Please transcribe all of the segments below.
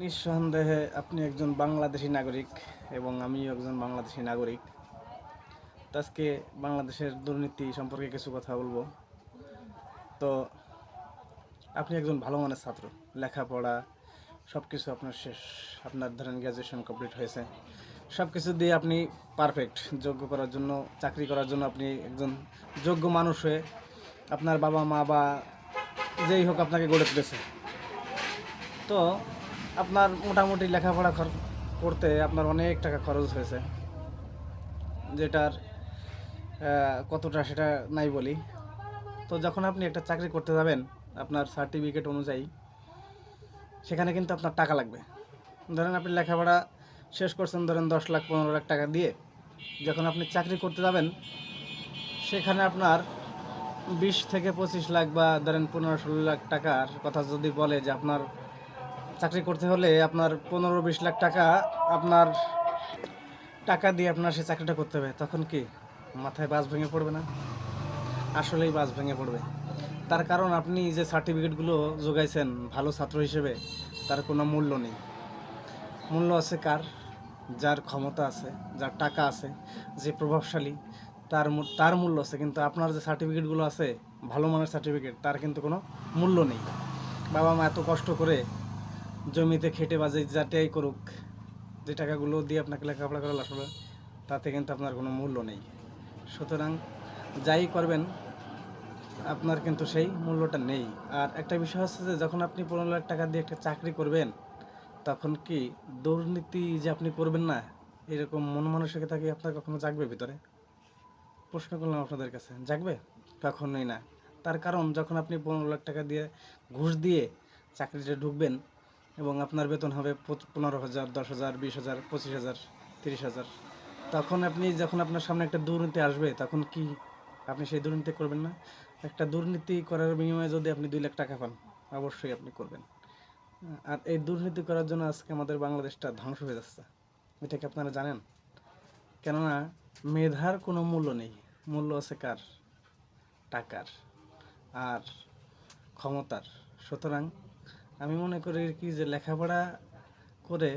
নিঃসন্দেহে আপনি একজন বাংলাদেশি নাগরিক এবং আমিও একজন বাংলাদেশী নাগরিক। আজকে বাংলাদেশের দুর্নীতি সম্পর্কে কিছু কথা বলব। তো আপনি একজন ভালো মানের ছাত্র, লেখাপড়া সব কিছু আপনার শেষ, আপনার ধরেন গ্র্যাজুয়েশন কমপ্লিট হয়েছে। সব কিছু দিয়ে আপনি পারফেক্ট যোগ্য করার জন্য, চাকরি করার জন্য আপনি একজন যোগ্য মানুষ হয়ে আপনার বাবা মা বা যেই হোক আপনাকে গড়ে তুলেছে। তো আপনার মোটামুটি লেখাপড়া করতে আপনার অনেক টাকা খরচ হয়েছে। যেটার কতটা সেটা নাই বলি। তো যখন আপনি একটা চাকরি করতে যাবেন, আপনার সার্টিফিকেট অনুযায়ী, সেখানে কিন্তু আপনার টাকা লাগবে। ধরেন আপনি লেখাপড়া শেষ করছেন, ধরেন দশ লাখ, পনেরো লাখ টাকা দিয়ে, যখন আপনি চাকরি করতে যাবেন, সেখানে আপনার বিশ থেকে পঁচিশ লাখ বা ধরেন পনেরো ষোলো লাখ টাকার কথা যদি বলে যে আপনার চাকরি করতে হলে আপনার পনেরো বিশ লাখ টাকা আপনার টাকা দিয়ে আপনার সে চাকরিটা করতে হবে। তখন কি মাথায় বাস ভেঙে পড়বে না? আসলেই বাস ভেঙে পড়বে। তার কারণ আপনি যে সার্টিফিকেটগুলো যোগাইছেন ভালো ছাত্র হিসেবে, তার কোনো মূল্য নেই। মূল্য আছে কার? যার ক্ষমতা আছে, যার টাকা আছে, যে প্রভাবশালী, তার তার মূল্য আছে। কিন্তু আপনার যে সার্টিফিকেটগুলো আছে, ভালো মানের সার্টিফিকেট, তার কিন্তু কোনো মূল্য নেই। বাবা মা এত কষ্ট করে জমিতে খেটে বাজে যাটাই করুক, যে টাকাগুলো দিয়ে আপনাকে লেখাপড়া করা আসলে তাতে কিন্তু আপনার কোনো মূল্য নেই। সুতরাং যাই করবেন, আপনার কিন্তু সেই মূল্যটা নেই। আর একটা বিষয় হচ্ছে যে, যখন আপনি পনেরো লাখ টাকা দিয়ে একটা চাকরি করবেন, তখন কি দুর্নীতি যে আপনি করবেন না, এরকম মন মানসিকতা কি আপনার কখনো জাগবে ভিতরে? প্রশ্ন করলাম আপনাদের কাছে, জাগবে? কখনোই না। তার কারণ, যখন আপনি পনেরো লাখ টাকা দিয়ে ঘুষ দিয়ে চাকরিতে ঢুকবেন এবং আপনার বেতন হবে পনেরো হাজার, দশ হাজার, বিশ হাজার, পঁচিশ হাজার, তিরিশ হাজার। তখন আপনি যখন আপনার সামনে একটা দুর্নীতি আসবে, তখন কি আপনি সেই দুর্নীতি করবেন না? একটা দুর্নীতি করার বিনিময়ে যদি আপনি দুই লাখ টাকা পান, অবশ্যই আপনি করবেন। আর এই দুর্নীতি করার জন্য আজকে আমাদের বাংলাদেশটা ধ্বংস হয়ে যাচ্ছে। এটা কি আপনারা জানেন? কেননা মেধার কোনো মূল্য নেই। মূল্য আছে কার? টাকার। আর ক্ষমতার। সুতরাং আমি মনে করি কি যে লেখাপড়া করে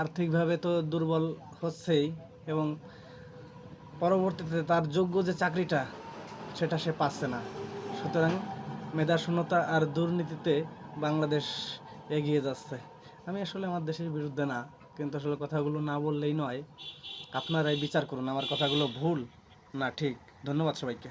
আর্থিকভাবে তো দুর্বল হচ্ছেই এবং পরবর্তীতে তার যোগ্য যে চাকরিটা, সেটা সে পাচ্ছে না। সুতরাং মেধাশূন্যতা আর দুর্নীতিতে বাংলাদেশ এগিয়ে যাচ্ছে। আমি আসলে আমার দেশের বিরুদ্ধে না, কিন্তু আসলে কথাগুলো না বললেই নয়। আপনারাই বিচার করুন, আমার কথাগুলো ভুল না ঠিক। ধন্যবাদ সবাইকে।